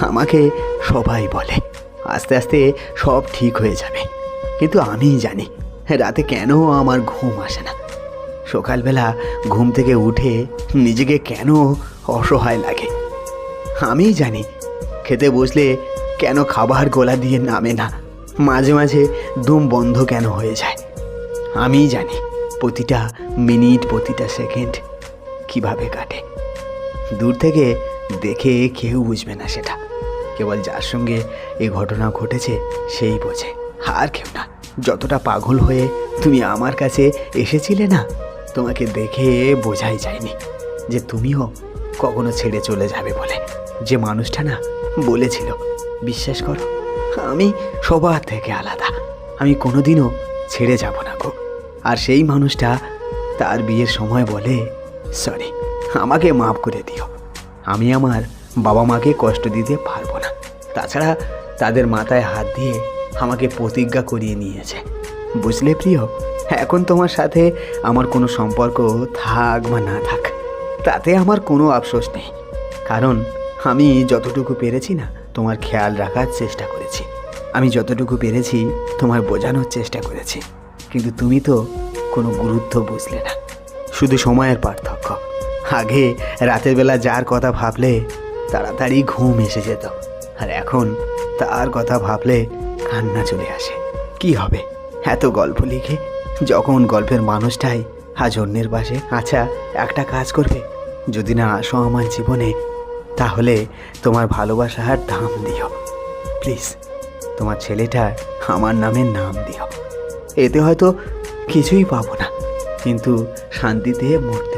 আমাকে সবাই বলে। আস্তে আস্তে সব ঠিক হয়ে যাবে। কিন্তু আমিই জানি, রাতে কেন আমার ঘুম আসে না। সকালবেলা ঘুম থেকে উঠে নিজেকে কেন অসহায় লাগে? আমিই জানি, খেতে বসলে কেন খাবার গলা দিয়ে নামে না? মাঝে মাঝে দুম বন্ধ কেন হয়ে যায়? আমিই জানি, প্রতিটা মিনিট, প্রতিটা সেকেন্ড কীভাবে কাটে। দূর থেকে দেখে কেউ বুঝবে না সেটা। কেবল যার সঙ্গে এই ঘটনা ঘটেছে সেই বোঝে। আর কেউ না। যতটা পাগল হয়ে তুমি আমার কাছে এসেছিলে না, তোমাকে দেখে বোঝাই যায়নি যে তুমিও কখনো ছেড়ে চলে যাবে বলে। যে মানুষটা না, বলেছিল, বিশ্বাস করো, আমি সবার থেকে আলাদা। আমি কোনোদিনও ছেড়ে যাব না গো। আর সেই মানুষটা তার বিয়ের সময় বলে, সরি, আমাকে মাফ করে দিও। আমি আমার বাবা মাকে কষ্ট দিতে পারব তাছাড়া তাদের মাথায় হাত দিয়ে আমাকে প্রতিজ্ঞা করিয়ে নিয়েছে। বুঝলে প্রিয়? এখন তোমার সাথে আমার কোনো সম্পর্ক থাক বা না থাক, তাতে আমার কোনো আফসোস নেই। কারণ আমি যতটুকু পেরেছি না, তোমার খেয়াল রাখার চেষ্টা করেছি। আমি যতটুকু পেরেছি, তোমার বোঝানোর চেষ্টা করেছি। কিন্তু তুমি তো কোনো গুরুত্ব বুঝলে না। শুধু সময়ের পার্থক্য। আগে রাতের বেলা যার কথা ভাবলে তাড়াতাড়ি ঘুম এসে যেত। আর এখন তার কথা ভাবলে কান্না চলে আসে। কি হবে? এত গল্প লিখে যখন গল্পের মানুষটাই আজ অন্যের পাশে আচ্ছা একটা কাজ করবে। যদি না আসো আমার জীবনে, তাহলে তোমার ভালোবাসার দাম দিও। প্লিজ, তোমার ছেলেটার আমার নামের নাম দিও। এতে হয়তো কিছুই পাবো না, কিন্তু শান্তিতে মরতে